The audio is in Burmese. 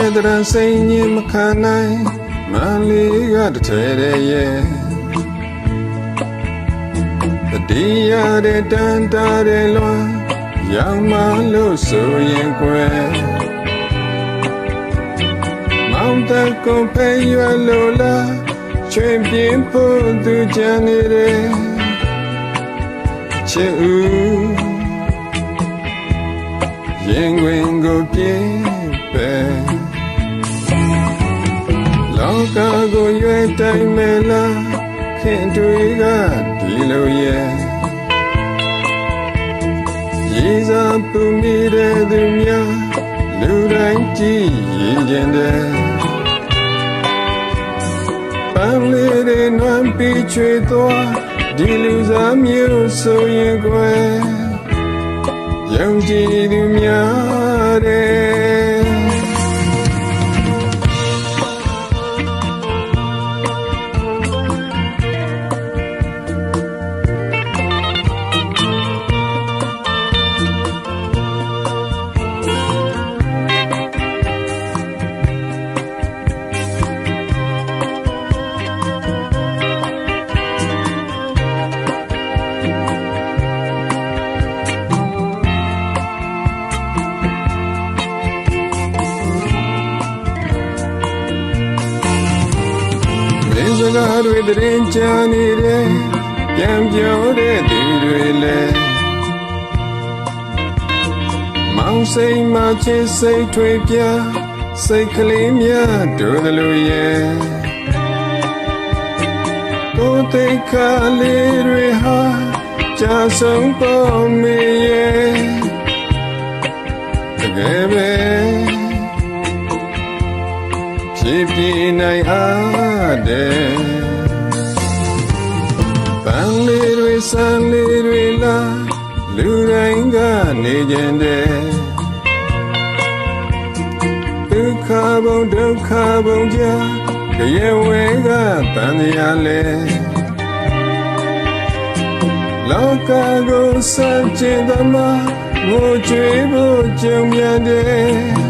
ရဲ့တရံစိန်ညင်မခံနိုင်မလေးကတထဲတည်းရဲ့တတိယတဲ့တန်တာတဲ့လွန်ရောင်မလို့ဆိုရင်ကွယ်မောင်တကွန်ဖဲရွယ်လို့လားချွေပြင်းဖို့သူကြံနေတယ်ချစ်ဦးရင်ဝင်ကိုပြင်း တိုင်းမဲလားခင်တွေကဒီလိုရဲ့ရေစားပူမိတဲ့သူများလူတိုင်းကြည်ရင်ကျင်တယ်ပန်းလေးတွေနွမ်းပြီးချွေသွားဒီလူစားမျိုးဆိုရင်ကွယ်ယုံကြည်သူများတဲ့ ကားတွေတရင်ချာနေတယ်ပြန်ပြောတဲ့သူတွေလည်းမောင်စိမ်မချစ်စိတ်ထွေပြစိတ်ကလေးများတို့လိုရဲ့ကိုယ်သိက္ခာလေးတွေဟာကြာဆုံးပေါ်မေရဲ့တကယ်ပဲ ဖြစ်ပြနိုင်အားတဲ့ပန်းလေးတွေဆန်းလေးတွေလာလူတိုင်းကနေကြတဲ့ဒုက္ခဘုံဒုက္ခဘုံကြာကြရဝဲကတန်ရာလဲလောကကိုစံကျင်သမားငိုကြွေးဖို့ကြုံမြန်တဲ့